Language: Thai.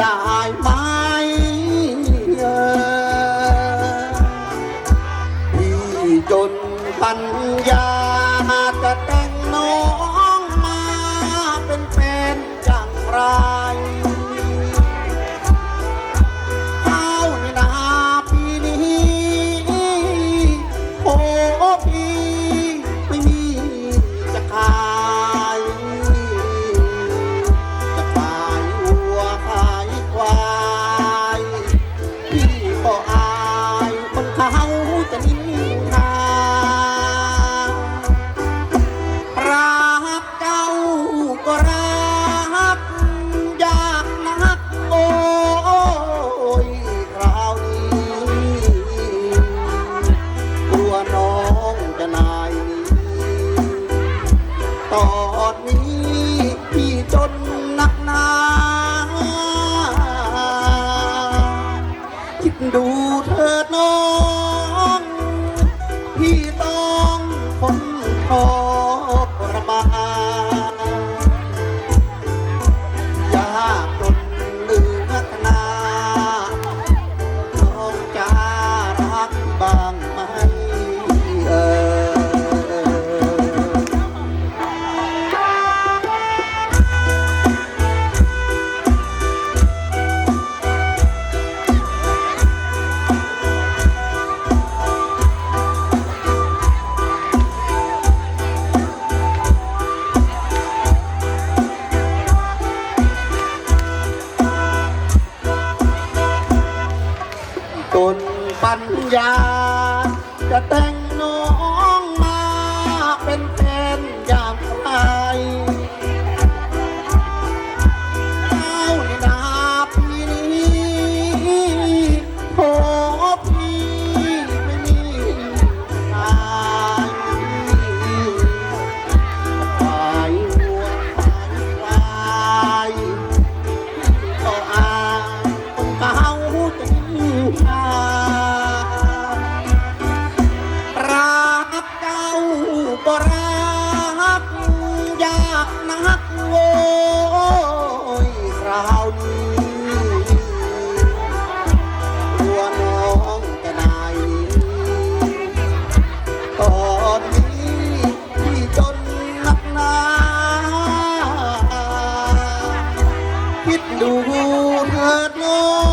ได้ไหมพี่จนปัญญาจะแต่ ตอนนี้พี่จนนักหนา คิดดู ญญาจะแต่งักโว้ยคราวนี้รัวน้องกันนายตอนนี้พี่จนนักหนาคิดดูเถิดน้อง